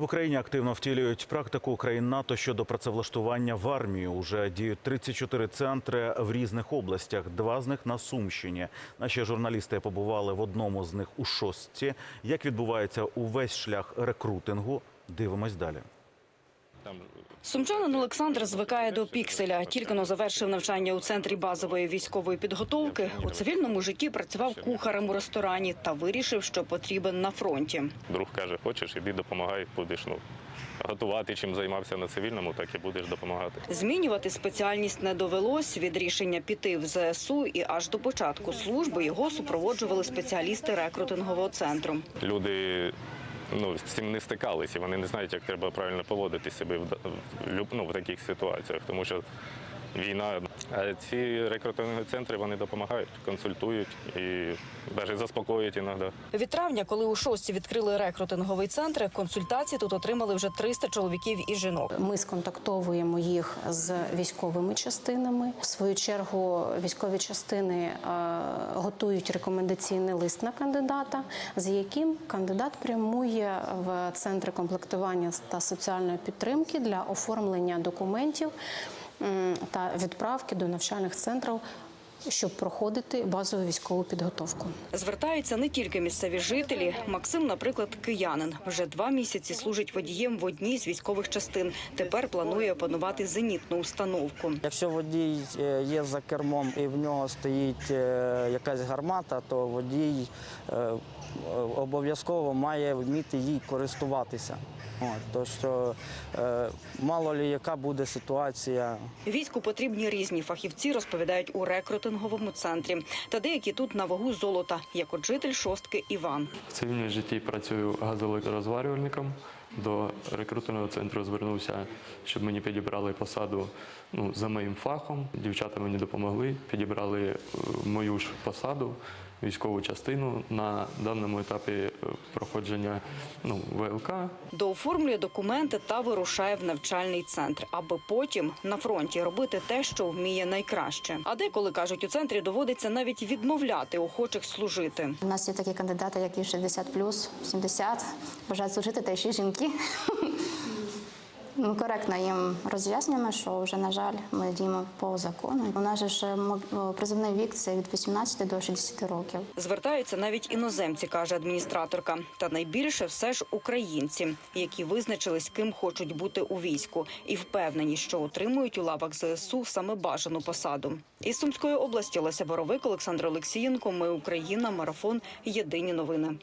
В Україні активно втілюють практику країн НАТО щодо працевлаштування в армію. Уже діють 34 центри в різних областях. Два з них на Сумщині. Наші журналісти побували в одному з них у шостці. Як відбувається увесь шлях рекрутингу? Дивимось далі. Сумчанин Олександр звикає до пікселя. Тільки но завершив навчання у центрі базової військової підготовки. У цивільному житті працював кухарем у ресторані та вирішив, що потрібен на фронті. Друг каже, хочеш, іди допомагай, будеш ну, готувати, чим займався на цивільному, так і будеш допомагати. Змінювати спеціальність не довелось. Від рішення піти в ЗСУ і аж до початку служби його супроводжували спеціалісти рекрутингового центру. Люди ну, з цим не стикалися, вони не знають, як треба правильно поводити себе в, ну, в таких ситуаціях, тому що війна. А ці рекрутингові центри вони допомагають, консультують і навіть заспокоюють іноді. Від травня, коли у шостці відкрили рекрутинговий центр, консультації тут отримали вже 300 чоловіків і жінок. Ми сконтактовуємо їх з військовими частинами. В свою чергу військові частини е, готують рекомендаційний лист на кандидата, з яким кандидат прямує в центри комплектування та соціальної підтримки для оформлення документів та відправки до навчальних центрів, щоб проходити базову військову підготовку. Звертаються не тільки місцеві жителі. Максим, наприклад, киянин. Вже два місяці служить водієм в одній з військових частин. Тепер планує опанувати зенітну установку. Якщо водій е, є за кермом і в нього стоїть е, якась гармата, то водій е, обов'язково має вміти їй користуватися. От, то що е, мало лі яка буде ситуація. Війську потрібні різні фахівці, розповідають у рекрутинговому центрі. Та деякі тут на вагу золота, як от житель шостки Іван. В цивільному житті працюю газоелектрозварювальником. До рекрутингового центру звернувся, щоб мені підібрали посаду ну, за моїм фахом. Дівчата мені допомогли, підібрали е, мою ж посаду, військову частину на даному етапі е, проходження ну, ВЛК. Дооформлює документи та вирушає в навчальний центр, аби потім на фронті робити те, що вміє найкраще. А деколи кажуть, у центрі доводиться навіть відмовляти охочих служити. У нас є такі кандидати, які 60 плюс, 70, бажають служити, та ще й жінки. Ми коректно їм роз'яснюємо, що вже, на жаль, ми діємо по закону. У нас же ж призовний вік це від 18 до 60 років. Звертаються навіть іноземці, каже адміністраторка. Та найбільше все ж українці, які визначились, ким хочуть бути у війську, і впевнені, що отримують у лавах ЗСУ саме бажану посаду. Із Сумської області Леся Боровик, Олександр Олексієнко. Ми Україна. Марафон. Єдині новини.